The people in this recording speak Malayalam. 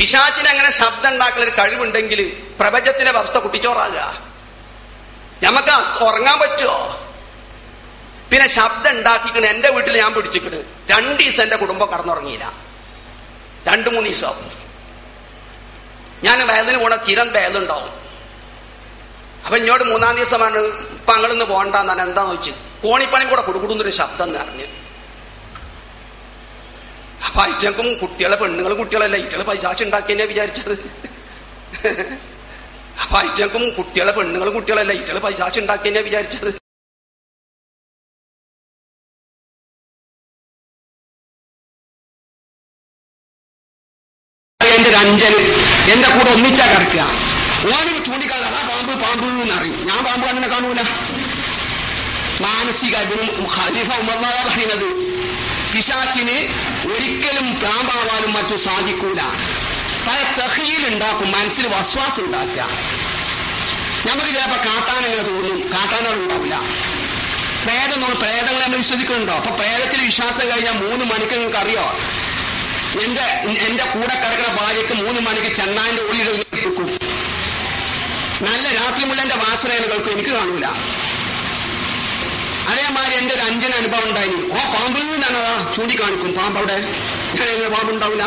പിശാച്ചിന് അങ്ങനെ ശബ്ദം ഉണ്ടാക്കുന്ന ഒരു കഴിവുണ്ടെങ്കിൽ പ്രപഞ്ചത്തിന്റെ അവസ്ഥ കുട്ടിച്ചോറാകുക. നമുക്ക് ഉറങ്ങാൻ പറ്റുമോ പിന്നെ ശബ്ദം ഉണ്ടാക്കിക്കണ് എന്റെ വീട്ടിൽ ഞാൻ പിടിച്ചിക്കണ്. രണ്ട് ദിവസം എന്റെ കുടുംബം കടന്നുറങ്ങിയില്ല. രണ്ട് മൂന്ന് ദിവസം. ഞാൻ വേദന പോണ ചിരം വേദന ഉണ്ടാവും അപ്പൊ എന്നോട് മൂന്നാം ദിവസമാണ് ഇപ്പൊ അങ്ങളിന്ന് പോകണ്ടെന്നാണ് എന്താന്ന് വെച്ച് കോണിപ്പണി കൂടെ കൊടുക്കുന്നൊരു ശബ്ദം എന്ന് അറിഞ്ഞ് അപ്പൊ ഐറ്റക്കും കുട്ടികളെ പെണ്ണുങ്ങളും കുട്ടികളല്ല. ഇറ്റകളെ പൈസാച്ച് ഉണ്ടാക്കിയെന്നെ വിചാരിച്ചത്. അപ്പൊ ഐറ്റക്കും കുട്ടികളെ പെണ്ണുങ്ങളും കുട്ടികളല്ല. ഇറ്റകളെ പൈസാച്ച് ഉണ്ടാക്കിയെന്നെ വിചാരിച്ചത്. എന്റെ ഒരു അഞ്ചന് എന്റെ കൂടെ ഒന്നിച്ചാ കിടക്കുക. ഓനിക്ക് ചൂണ്ടിക്കാതെ അതാ പാമ്പ് പാമ്പ് എന്നറിയും ഞാൻ പാമ്പ് അങ്ങനെ കാണൂല. മാനസിക ഗുണം ഖലീഫ ഉമർന്നാ പറയുന്നത്. പിശാച്ചിന് ഒരിക്കലും പ്രാമ്പാവാനും മറ്റു സാധിക്കൂല. പല തഹീൽ ഉണ്ടാക്കും മനസ്സിൽ വസ്വാസം ഉണ്ടാക്കുക. നമുക്ക് ചിലപ്പോ കാട്ടാനങ്ങനെ തോന്നും കാട്ടാനോട് ഉണ്ടാവില്ല. പ്രേതം നമ്മൾ പ്രേതങ്ങളെ നമ്മൾ വിശ്വസിക്കുന്നുണ്ടോ? അപ്പൊ പ്രേതത്തിൽ വിശ്വാസം കഴിഞ്ഞാൽ മൂന്ന് മണിക്ക് നിങ്ങൾക്ക് അറിയോ എന്റെ എന്റെ കൂടെ കിടക്കുന്ന ഭാര്യക്ക് മൂന്ന് മണിക്ക് ചെന്നായിന്റെ ഉള്ളിൽ കൊടുക്കും നല്ല രാത്രി മുള്ളന്റെ വാസനകൾ കേൾക്കും എനിക്ക് കാണൂല. അതേമാതിരി എന്റെ ഒരു അഞ്ചന അനുഭവം ഉണ്ടായി എന്നാണതാ ചൂണ്ടിക്കാണിക്കും പാമ്പ് അവിടെ ഞാൻ പാമ്പ് ഉണ്ടാവില്ല